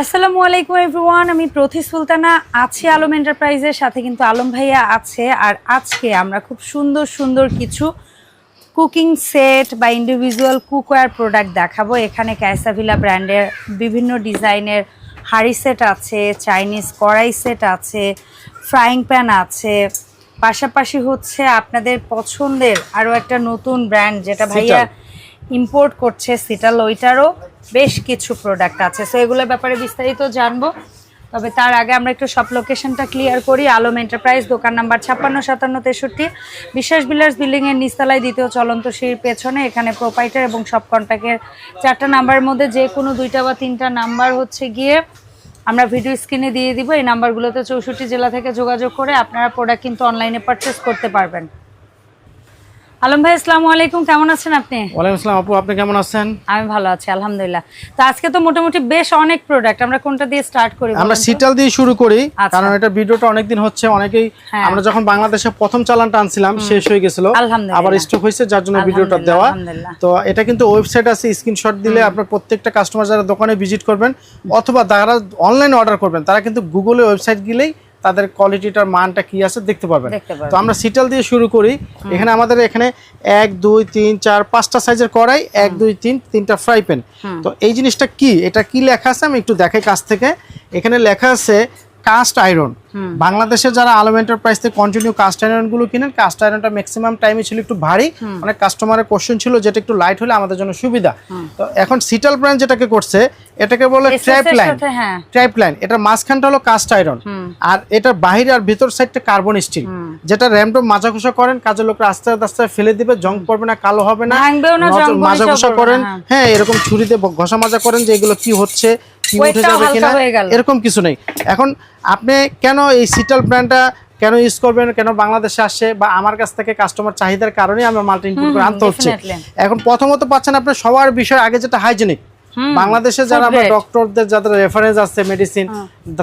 আসসালামু আলাইকুম এভরিওয়ান আমি প্রতি সুলতানা আছি আলম এন্টারপ্রাইজের সাথে কিন্তু আলম ভাইয়া আছে। আর আজকে আমরা খুব সুন্দর সুন্দর কিছু কুকিং সেট বা ইন্ডিভিজুয়াল কুকওয়্যার প্রোডাক্ট দেখাবো। এখানে ক্যাসাভিলা ব্র্যান্ডের বিভিন্ন ডিজাইনের হাড়ি সেট আছে চাইনিজ কড়াই সেট আছে ফ্রাইং প্যান আছে। পাশাপাশি হচ্ছে আপনাদের পছন্দের আরও একটা নতুন ব্র্যান্ড যেটা ভাইয়া ইম্পোর্ট করছে সিটাল ওইটারও বেশ কিছু প্রোডাক্ট আছে। সো এগুলোর ব্যাপারে বিস্তারিত জানব। তবে তার আগে আমরা একটু সব লোকেশনটা ক্লিয়ার করি। আলম এন্টারপ্রাইজ দোকান নাম্বার ছাপ্পান্ন, সাতান্ন, তেষট্টি। বিশ্বাস বিলার্স বিল্ডিংয়ের নিচতলায় দ্বিতীয় চলন্ত সিঁড়ির পেছনে। এখানে প্রোপাইটার এবং সব কন্ট্যাক্টের চারটা নাম্বারের মধ্যে যে কোনো দুইটা বা তিনটা নাম্বার হচ্ছে গিয়ে আমরা ভিডিও স্ক্রিনে দিয়ে দিব। এই নাম্বারগুলোতে চৌষট্টি জেলা থেকে যোগাযোগ করে আপনারা প্রোডাক্ট কিন্তু অনলাইনে পারচেস করতে পারবেন। আলম ভাই আসসালামু আলাইকুম। কেমন আছেন আপনি? ওয়ালাইকুম আসসালাম আপু আপনি কেমন আছেন? আমি ভালো আছি আলহামদুলিল্লাহ। তো আজকে তো মোটামুটি বেশ অনেক প্রোডাক্ট আমরা কোনটা দিয়ে স্টার্ট করি আমরা সিটাল দিয়ে শুরু করি আচ্ছা। কারণ এটা ভিডিওটা অনেকদিন হচ্ছে অনেকেই হ্যাঁ। আমরা যখন বাংলাদেশে প্রথম চালানটা আনছিলাম শেষ হয়ে গেছিল। আবার স্টক হয়েছে যার জন্য ভিডিওটা দেওয়া। তো এটা কিন্তু ওয়েবসাইট আছে স্ক্রিনশট দিলে আপনার প্রত্যেকটা কাস্টমার যারা দোকানে ভিজিট করবেন অথবা যারা অনলাইনে অর্ডার করবেন তারা কিন্তু গুগলে ওয়েবসাইট গেলেই তাদের কোয়ালিটিটার মানটা কি আছে দেখতে পাবেন পারবেন। তো আমরা সিটাল দিয়ে শুরু করি। এখানে আমাদের এখানে এক দুই তিন চার পাঁচটা সাইজের কড়াই এক দুই তিন তিনটা ফ্রাই প্যান তো এই জিনিসটা কি? এটা কি লেখা আছে? আমি একটু দেখাই কাছ থেকে। এখানে লেখা আছে কাস্ট আয়রন বাংলাদেশে যারা আলম এন্টারপ্রাইজ থেকে কন্টিনিউ কাস্ট আয়রনগুলো কিনেন কাস্ট আয়রনটা ম্যাক্সিমাম টাইমে ছিল একটু ভারী। অনেক কাস্টমারের কোশ্চেন ছিল যেটা একটু লাইট হলে আমাদের জন্য সুবিধা। তো এখন সিটাল ব্র্যান্ড যেটাকে করছে এটাকে বলে ট্র্যাপ লাইন ট্রাইপ লাইন এটার মাঝখানটা হলো কাস্ট আয়রন আর এটার বাহিরে আর ভিতর সাইডটা কার্বন স্টিল যেটা র্যামডম মাজা ঘষা করেন কাজের লোকরা আস্তে আস্তে ফেলে দিবে জং পড়বে না কালো হবে না। মাজা ঘষা করেন। হ্যাঁ। এরকম ছুরিতে ঘষা মাজা করেন যে এগুলো কি হচ্ছে কি উঠে যাবে কিনা এরকম কিছু নেই। এখন আপনি কেন এই সিটাল ব্র্যান্ডটা কেন ইউজ করবেন কেন বাংলাদেশে আসে বা আমার কাছ থেকে কাস্টমার চাহিদার কারণে আমরা মাল্টি ইনপুট করে আনতে হচ্ছে? এখন প্রথমত পাচ্ছেন আপনি সবার বিষয় আগে যেটা হাইজেনিক বাংলাদেশে যারা আমরা ডক্টরদের যাদের রেফারেন্স আছে মেডিসিন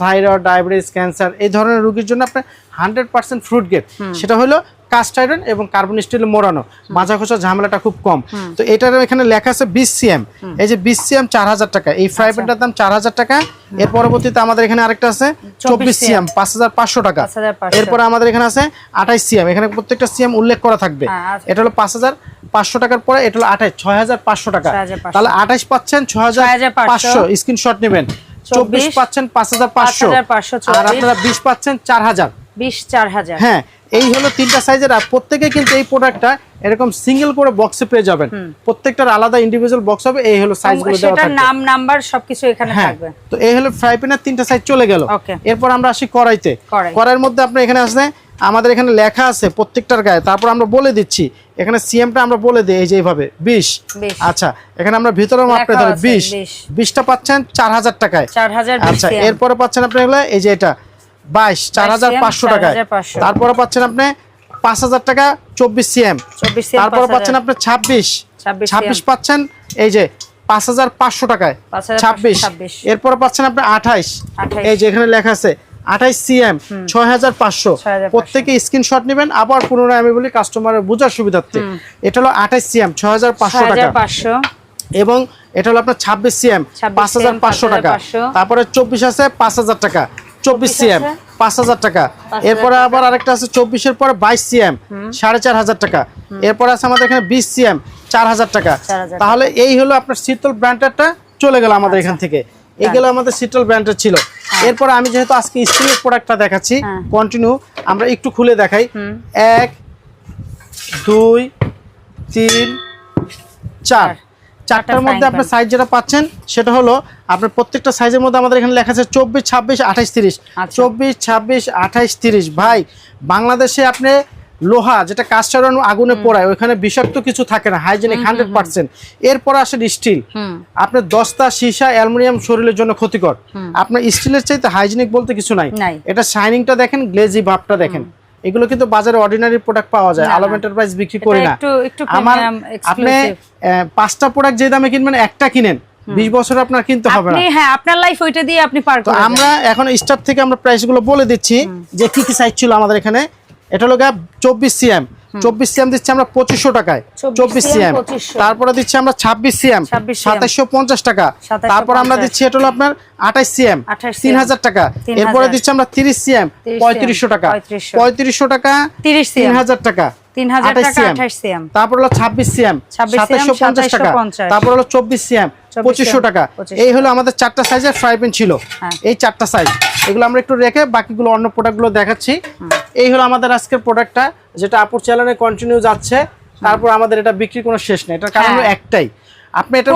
থাইরয়েড ডায়াবেটিস ক্যান্সার এই ধরনের রোগীর জন্য আপনার হান্ড্রেড পার্সেন্ট ফ্রুট গেট সেটা হলো কাস্ট আয়রন এবং কার্বন স্টিল মোড়ানো। মাজা খোসা ঝামেলাটা খুব কম। তো এটার এখানে লেখা আছে বিশ সিএম এই যে বিশ সিএম চার হাজার টাকা। এই ফ্রাই প্যানটার দাম চার হাজার টাকা এর পরবর্তীতে আমাদের এখানে আরেকটা আছে চব্বিশ সিএম। পাঁচ হাজার পাঁচশো টাকা। 5,500 এরপরে আমাদের এখানে আছে আঠাইশ সিএম। এখানে প্রত্যেকটা সিএম উল্লেখ করা থাকবে। হ্যাঁ, আচ্ছা। এটা হলো পাঁচ হাজার পাঁচশো টাকার পরে এটা হলো আঠাইশ ছয় হাজার পাঁচশো টাকা। তাহলে আঠাইশ পাচ্ছেন ছয় হাজার 6,500 পাঁচশো। স্ক্রিনশট নেবেন। চব্বিশ। পাচ্ছেন পাঁচ হাজার পাঁচশো। 5,500 আর আপনারা বিশ পাচ্ছেন চার হাজার বিশ চার হাজার। হ্যাঁ এই হলো তিনটা সাইজের আর প্রত্যেকে কিন্তু এই প্রোডাক্টটা এরকম সিঙ্গেল করে বক্সে পেয়ে যাবেন। প্রত্যেকটার আলাদা ইন্ডিভিজুয়াল বক্স হবে এই হলো দেওয়া থাকবে। নাম নাম্বার সবকিছু এখানে হ্যাঁ থাকবে। তো এই হলো ফ্রাই প্যানের তিনটা সাইজ চলে গেল। এরপর আমরা আসি কড়াইতে। কড়াইয়ের মধ্যে আপনি এখানে আসলে আমাদের এখানে লেখা আছে প্রত্যেকটার গায়ে। তারপর আমরা বলে দিচ্ছি এখানে সিএমটা আমরা বলে দিই এই যে এইভাবে বিশ। আচ্ছা এখানে আমরা ভিতরে মাপতে ধরে বিশ। 20 বিশটা পাচ্ছেন চার হাজার টাকায়। আচ্ছা এরপরে পাচ্ছেন আপনি এই যে এটা বাইশ চার হাজার পাঁচশো টাকায়। তারপরে পাচ্ছেন আপনি পাঁচ হাজার টাকা চব্বিশ সিএম। তারপরে পাচ্ছেন আপনি ছাব্বিশ। ছাব্বিশ পাচ্ছেন এই যে পাঁচ হাজার পাঁচশো টাকায়। ছাব্বিশ। 26 এরপরে পাচ্ছেন আপনি আঠাইশ। এই যে এখানে লেখা আছে আঠাইশ সিএম ছয় হাজার পাঁচশো। 6,500 প্রত্যেকে স্ক্রিনশট নেবেন আবার পুনরায় আমি বলি কাস্টমারের বোঝার সুবিধার্থে। এটা হলো আঠাইশ সিএম ছয় হাজার পাঁচশো টাকা। এবং এটা হলো আপনার ছাব্বিশ সিএম 26 পাঁচ হাজার পাঁচশো টাকা। তারপরে চব্বিশ আছে পাঁচ হাজার টাকা। চব্বিশ 24 সিএম পাঁচ হাজার টাকা। এরপরে আবার আরেকটা আছে চব্বিশের পরে বাইশ সিএম সাড়ে চার হাজার টাকা। এরপরে আছে আমাদের এখানে বিশ সিএম চার হাজার টাকা। তাহলে এই হলো আপনার শীতল ব্র্যান্ডেরটা চলে গেল আমাদের এখান থেকে। এগুলো আমাদের শীতল ব্র্যান্ডের ছিল। এরপর আমি যেহেতু আজকে স্টিলের প্রোডাক্টটা দেখাচ্ছি হ্যাঁ। কন্টিনিউ আমরা একটু খুলে দেখাই। এক দুই তিন চার। চারটার মধ্যে আপনার সাইজ যেটা পাচ্ছেন সেটা হলো আপনার প্রত্যেকটা সাইজের মধ্যে আমাদের এখানে লেখা আছে চব্বিশ ছাব্বিশ আঠাইশ তিরিশ। আচ্ছা। চব্বিশ ছাব্বিশ আঠাইশ তিরিশ। ভাই বাংলাদেশে আপনি লোহা যেটা কাস্টারন আগুনে পোড়ায় ওইখানে বিষাক্ত কিছু থাকে না হাইজেনিক হান্ড্রেড পার্সেন্ট এরপর আসেন স্টিল আপনার দস্তা সীসা অ্যালুমিনিয়াম শরীরের জন্য ক্ষতিকর। আপনার স্টিলের চাইতে হাইজেনিক বলতে কিছু নাই। এটা শাইনিংটা দেখেন গ্লেজি ভাবটা দেখেন। এগুলো কিন্তু বাজারে অর্ডিনারি প্রোডাক্ট পাওয়া যায়। আলম এন্টারপ্রাইজ বিক্রি করে না। আমার আপনি পাঁচটা প্রোডাক্ট যে দামে কিনবেন একটা কিনেন। বিশ বছর আপনার কিনতে হবে না। আপনি হ্যাঁ আপনার লাইফ ওইটা দিয়ে আপনি পার আমরা এখন স্টার্ট থেকে আমরা প্রাইসগুলো বলে দিচ্ছি যে কি কি সাইজ ছিল আমাদের এখানে। এটা হলো গ্যাপ চব্বিশ সিএম। চব্বিশ সিএম দিচ্ছি আমরা পঁচিশশো টাকায়। চব্বিশ সিএম তারপরে দিচ্ছি আমরা ছাব্বিশ সিএম। 26 সাতাশশো পঞ্চাশ টাকা। 2750 তারপর আমরা দিচ্ছি এটা হলো আপনার আঠাশ সিএম। 28 তিন হাজার টাকা। এরপরে দিচ্ছি আমরা তিরিশ সিএম। পঁয়ত্রিশশো টাকা। পঁয়ত্রিশশো। টাকা 30 তিন হাজার টাকা। 3000 28 টাকা, 28 CM তারপর হলো ছাব্বিশ সিএম 26 পঞ্চাশ টাকা। 2750 তারপর হলো চব্বিশ সিএম 24 পঁচিশশো টাকা। এই হলো আমাদের চারটা সাইজের ফ্রাই প্যান ছিল। হ্যাঁ। এই চারটা সাইজ এগুলো আমরা একটু রেখে বাকিগুলো অন্য প্রোডাক্টগুলো দেখাচ্ছি। এই হলো আমাদের আজকের প্রোডাক্টটা যেটা আপুর চ্যানেলে কন্টিনিউ যাচ্ছে। তারপর আমাদের এটা বিক্রি কোনো শেষ নেই। এটার কারণ হ্যাঁ। একটাই। আপনি এটা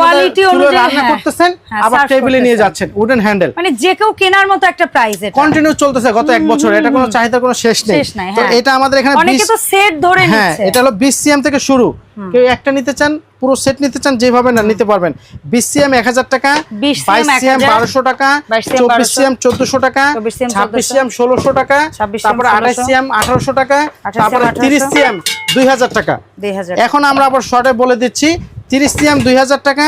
রান্না হ্যাঁ। করতেছেন হ্যাঁ, আবার টেবিলে নিয়ে যাচ্ছেন উডেন হ্যান্ডেল মানে যে কেউ কেনার মতো একটা প্রাইস এটা কন্টিনিউ চলতেছে গত এক বছর এটা কোনো চাহিদার কোনো শেষ নেই তো হ্যাঁ। এটা আমাদের এখানে অনেকে 20 তো সেট ধরে হ্যাঁ এটা হলো বিশ সিএম থেকে শুরু কেউ একটা নিতে চান পুরো সেট নিতে চান যেভাবে না নিতে পারবেন বিশ সিএম এক হাজার টাকা 20 বাইশ সিএম 1000, বারোশো টাকা 22 চব্বিশ সিএম চোদ্দশো টাকা 24 ছাব্বিশ সিএম ষোলোশো টাকা 26 CM তারপরে আঠাশ 1600, সিএম আঠারোশো টাকা 28 তারপরে তিরিশ সিএম দুই হাজার টাকা এখন আমরা আবার শর্টে বলে দিচ্ছি তিরিশ সিএম দুই হাজার টাকা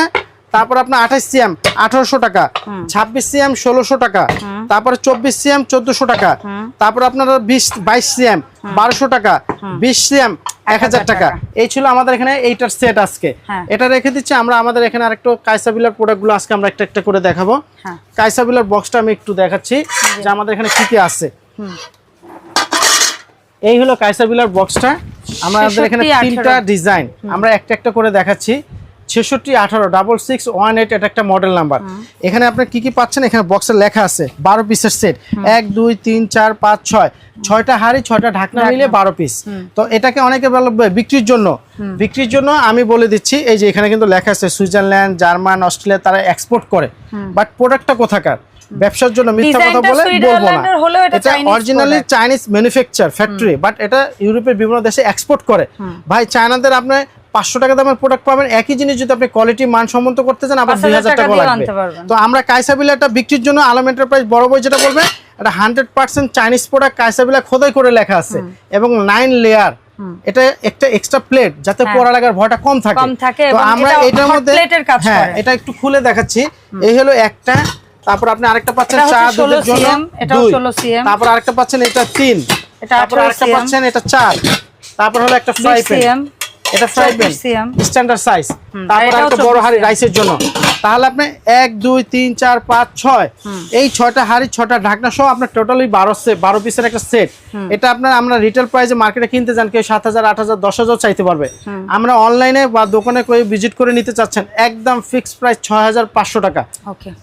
তারপর আপনার আঠাশ সিএম আঠারোশো টাকা ছাব্বিশ সিএম ষোলোশো টাকা তারপরে চব্বিশ সিএম চোদ্দশো টাকা তারপর আপনার বিশ বাইশ সিএম বারোশো টাকা বিশ সিএম এক হাজার টাকা। এই ছিল আমাদের এখানে এইটার সেট আজকে। হ্যাঁ। এটা রেখে দিচ্ছি আমরা আমাদের এখানে আরেকটু কাইসাবিলার প্রোডাক্টগুলো আজকে আমরা একটা একটা করে দেখাবো। হ্যাঁ। কাইসাবিলার বক্সটা আমি একটু দেখাচ্ছি যে আমাদের এখানে কি কি আছে। এই হলো কাইসাবিলার বক্সটা আমাদের এখানে তিনটা ডিজাইন। আমরা একটা একটা করে দেখাচ্ছি। ছেষট্টি আঠারো ডাবল সিক্স ওয়ান এইট এটা একটা মডেল নাম্বার এখানে আপনার কি কি পাচ্ছেন? এখানে বক্সে লেখা আছে বারো পিসের সেট এক দুই তিন চার পাঁচ ছয়। ছয়টা হাড়ি ছয়টা ঢাকনা মিলিয়ে বারো পিস তো এটাকে অনেকে বলবে বিক্রির জন্য। বিক্রির জন্য আমি বলে দিচ্ছি এই যে এখানে কিন্তু লেখা আছে সুইজারল্যান্ড জার্মান অস্ট্রেলিয়া তারা এক্সপোর্ট করে। বাট প্রোডাক্টটা কোথাকার? ব্যবসার জন্য মিথ্যা কথা বলে বলব না। এটা originally Chinese manufacture factory but এটা ইউরোপের বিভিন্ন দেশে এক্সপোর্ট করে। ভাই চায়নাদের আপনি পাঁচশো টাকা দামের প্রোডাক্ট পাবেন একই জিনিস যদি আপনি কোয়ালিটি মান সম্মত করতে চান আবার দুই হাজার টাকা লাগবে। তো আমরা কাইসাবিলাটা বিক্রির জন্য আলম এন্টারপ্রাইজ বড় বই যেটা বলবে এটা hundred percent Chinese product Casavilla খোদাই করে লেখা আছে। এবং নাইন লেয়ার এটা একটা এক্সট্রা প্লেট যাতে পড়া পোড়া লাগার ভয়টা কম থাকে। তো আমরা এটা এটার মধ্যে হ্যাঁ এটা একটু খুলে দেখাচ্ছি। এই হলো একটা তারপর আপনি আরেকটা পাচ্ছেন চা দুধের 16 জন্য এটা এটাও দুই। 16 সিএম। তারপর আরেকটা পাচ্ছেন এটা তিন। এটা তারপর আরেকটা পাচ্ছেন এটা চার। তারপর হলো একটা ফ্রাই 20 CM, প্যান এটা ফ্রাই প্যান স্ট্যান্ডার্ড সাইজ তারপর একটা বড় হাড়ি রাইসের জন্য। তাহলে আপনি এক দুই তিন চার পাঁচ ছয়। এই ছয়টা হাড়ি ছয়টা ঢাকনা সহ আপনার টোটালি বারো বারো পিসের একটা সেট এটা আপনার আমরা রিটেল প্রাইসে মার্কেটে কিনতে যান কেউ সাত হাজার আট হাজার দশ হাজার চাইতে পারবে। আমরা অনলাইনে বা দোকানে কেউ ভিজিট করে নিতে চাচ্ছেন একদম ফিক্সড প্রাইস ছয় হাজার পাঁচশো টাকা।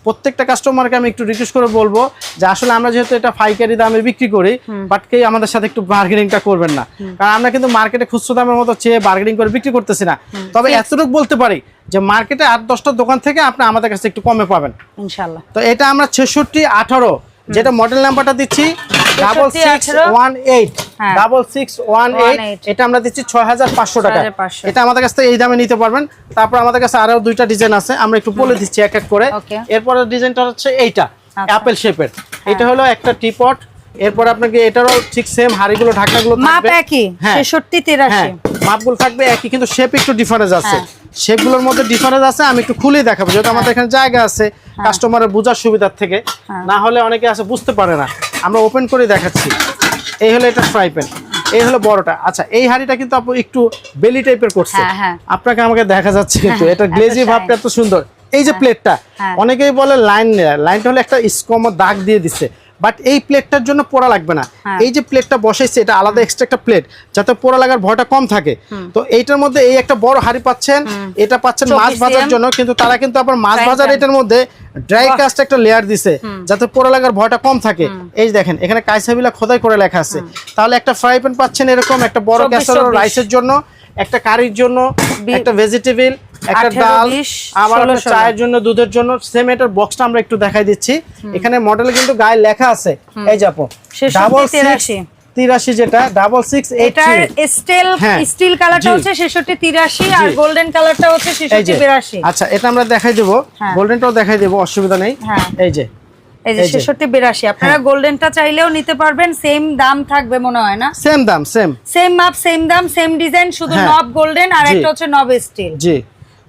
প্রত্যেকটা কাস্টমারকে আমি একটু রিকোয়েস্ট করে বলব যে আসলে আমরা যেহেতু এটা পাইকারি দামে বিক্রি করি বাট কেউ আমাদের সাথে একটু বার্গেনিংটা করবেন না। কারণ আমরা কিন্তু মার্কেটে খুচরো দামের মতো চেয়ে বার্গেনিং করে বিক্রি করতেছি না। তবে এতটুকু বলতে পারি যে মার্কেটে আট দশটা দোকান থেকে আপনি আমাদের কাছে একটু কমে পাবেন। ইনশাআল্লাহ। তো এটা আমরা ছেষট্টি আঠারো যেটা মডেল নাম্বারটা দিচ্ছি ডাবল সিক্স ওয়ান এইট হ্যাঁ। ডাবল সিক্স ওয়ান এইট এটা আমরা দিচ্ছি ছয় হাজার পাঁচশো টাকা। এটা আমাদের কাছ থেকে এই দামে নিতে পারবেন। তারপর আমাদের কাছে আরও দুইটা ডিজাইন আছে। আমরা একটু বলে দিচ্ছি এক এক করে. এরপরে ডিজাইনটা হচ্ছে এইটা আচ্ছা। অ্যাপেল শেপের এটা হলো একটা টিপট এরপর আপনাকে এটারও ঠিক সেম হাড়িগুলো ঢাকনাগুলো মাপ থাকবে। একই হ্যাঁ। 66 হ্যাঁ। 83 মাপগুলো থাকবে একই কিন্তু শেপ একটু ডিফারেন্স আছে। হ্যাঁ। শেপগুলোর মধ্যে ডিফারেন্স আছে আমি একটু খুলে দেখাবো যেহেতু আমাদের এখানে জায়গা আছে কাস্টমারের বোঝার সুবিধার থেকে। হ্যাঁ। না হলে অনেকে আছে বুঝতে পারে না। আমরা ওপেন করে দেখাচ্ছি। এই হলো এটা ফ্রাই প্যান এই হলো বড়টা। আচ্ছা এই হাঁড়িটা কিন্তু আপু একটু বেলি টাইপের করছে। হ্যাঁ, হ্যাঁ। আপনাকে আমাকে দেখা যাচ্ছে কিন্তু এটা গ্লেজি ভাবটা এত সুন্দর। এই যে প্লেটটা হ্যাঁ। অনেকেই বলে লাইন লাইনটা হলো একটা স্কম দাগ দিয়ে দিচ্ছে। বাট এই প্লেটটার জন্য পোড়া লাগবে না। হ্যাঁ। এই যে প্লেটটা বসাইছে এটা আলাদা এক্সট্রা একটা প্লেট যাতে পোড়া লাগার ভয়টা কম থাকে। তো এইটার মধ্যে এই একটা বড় হাড়ি পাচ্ছেন এটা পাচ্ছেন মাছ ভাজার জন্য কিন্তু তারা কিন্তু আবার মাছ ভাজার এটার মধ্যে ড্রাই কাস্ট একটা লেয়ার দিছে যাতে পোড়া লাগার ভয়টা কম থাকে। এই দেখেন এখানে কাইসাবিলা খোদাই করে লেখা আছে। তাহলে একটা ফ্রাই প্যান পাচ্ছেন এরকম একটা বড় 24, ক্যাসারোল 24 রাইসের জন্য একটা কারির জন্য একটা ভেজিটেবল একটা 18, ডাল আবার আপনার 16, চায়ের জন্য দুধের জন্য সেম এটার বক্সটা আমরা একটু দেখাই দিচ্ছি। এখানে মডেলে কিন্তু গায়ে লেখা আছে। এই যাপো ডাবল 83 তিরাশি। যেটা ডাবল সিক্স এটার স্টিল হ্যাঁ, স্টিল কালারটা হচ্ছে 66 83 আর গোল্ডেন কালারটা হচ্ছে এই 66 যে 82 আচ্ছা এটা আমরা দেখাই দেবো। হ্যাঁ। গোল্ডেনটাও দেখাই দেবো অসুবিধা নেই। হ্যাঁ। এই যে। এই যে এই যে। 66 82 আপনারা গোল্ডেনটা চাইলেও নিতে পারবেন সেম দাম থাকবে মনে হয় না? সেম দাম সেম সেম মাপ সেম দাম সেম ডিজাইন শুধু হ্যাঁ। নব গোল্ডেন আর একটা হচ্ছে নব স্টিল জি।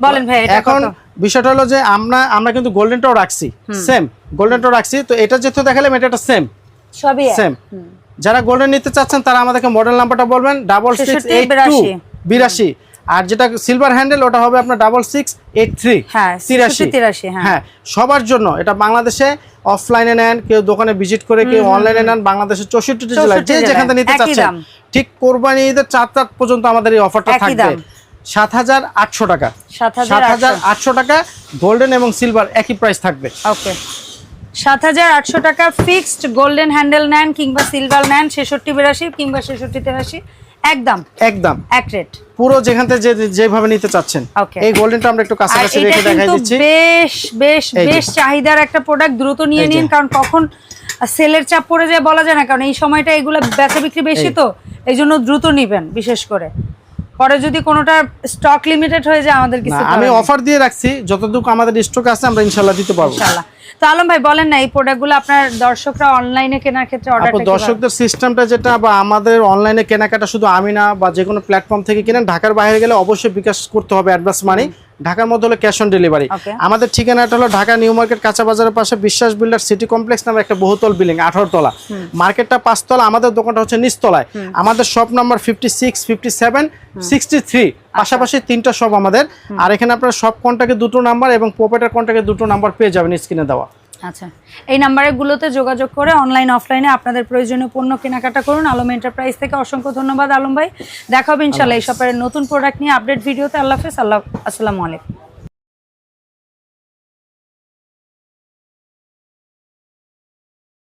বলেন ভাই এখন বিষয়টা হলো যে আমরা আমরা কিন্তু গোল্ডেনটাও রাখছি। সেম গোল্ডেনটাও রাখছি। তো এটা যেহেতু দেখালাম এটা একটা সেম সবই সেম যারা গোল্ডেন নিতে চাচ্ছেন তারা আমাদেরকে মডেল নাম্বারটা বলবেন ডাবল সিক্স এইট টু বিরাশি। আর যেটা সিলভার হ্যান্ডেল ওটা হবে আপনার ডাবল সিক্স এইট থ্রি হ্যাঁ, তিরাশি। হ্যাঁ। হ্যাঁ সবার জন্য। এটা বাংলাদেশে অফলাইনে নেন কেউ দোকানে ভিজিট করে কেউ অনলাইনে নেন বাংলাদেশের চৌষট্টি জেলায় যে যেখান থেকে নিতে চাচ্ছেন। ঠিক কোরবানি ঈদের চার চার পর্যন্ত আমাদের এই অফারটা থাকবে। সাত হাজার আটশো টাকা। সাত হাজার আটশো টাকা গোল্ডেন এবং সিলভার একই প্রাইস থাকবে। ওকে সাত হাজার আটশো টাকা ফিক্সড গোল্ডেন হ্যান্ডেল নেন কিংবা সিলভার নেন ছেষট্টি বিরাশি কিংবা ছেষট্টি তেরাশি একদম। একদম। এক রেট পুরো যেখান থেকে যে- যেভাবে নিতে চাচ্ছেন. এই গোল্ডেনটা আমরা একটু কাছাকাছি রেখে দেখাই দিচ্ছি। বেশ বেশ বেশ চাহিদার একটা প্রোডাক্ট দ্রুত নিয়ে নিন কারণ কখন সেলের চাপ পড়ে যায় বলা যায় না কারণ এই সময়টা এগুলো বেচা বিক্রি বেশি তো এই জন্য দ্রুত নিবেন বিশেষ করে। পরে যদি কোনোটা স্টক লিমিটেড হয়ে যায় আমাদের কিছু আমি অফার দিয়ে রাখছি যতটুকু আমাদের স্টক আছে আমরা ইনশাআল্লাহ দিতে পারব। ইনশাআল্লাহ তো আলম ভাই বলেন না এই প্রোডাক্টগুলো আপনার দর্শকরা অনলাইনে কেনার ক্ষেত্রে অর্ডার দর্শকদের সিস্টেমটা যেটা বা আমাদের অনলাইনে কেনাকাটা শুধু আমি না বা যে কোনো প্ল্যাটফর্ম থেকে কিনেন ঢাকার বাইরে গেলে অবশ্যই বিকাশ করতে হবে অ্যাডভান্স মানি ঢাকার মধ্যে হলো ক্যাশ অন ডেলিভারি আমাদের ঠিকানাটা হলো ঢাকা নিউ মার্কেট কাঁচা বাজারের পাশে বিশ্বাস বিল্ডার সিটি কমপ্লেক্স নামে একটা বহুতল বিল্ডিং আঠারো তলা। মার্কেটটা পাঁচতলা আমাদের দোকানটা হচ্ছে নিচতলায়। আমাদের shop number fifty six fifty seven sixty three পাশাপাশি তিনটা শপ আমাদের। আর এখানে আপনার সব কন্ট্যাক্টে দুটো নাম্বার এবং পোপেটার কন্ট্যাক্টে দুটো নাম্বার পেয়ে যাবেন স্ক্রিনে দেওয়া। আচ্ছা এই নাম্বারগুলোতে যোগাযোগ করে অনলাইন অফলাইনে আপনাদের প্রয়োজনীয় পণ্য কেনাকাটা করুন। আলম এন্টারপ্রাইজ থেকে অসংখ্য ধন্যবাদ আলম ভাই। দেখা হবে ইনশাল্লাহ এই সপ্তাহের নতুন প্রোডাক্ট নিয়ে আপডেট ভিডিওতে আল্লাহ হাফেজ। আল্লাহ আসসালামু আলাইকুম।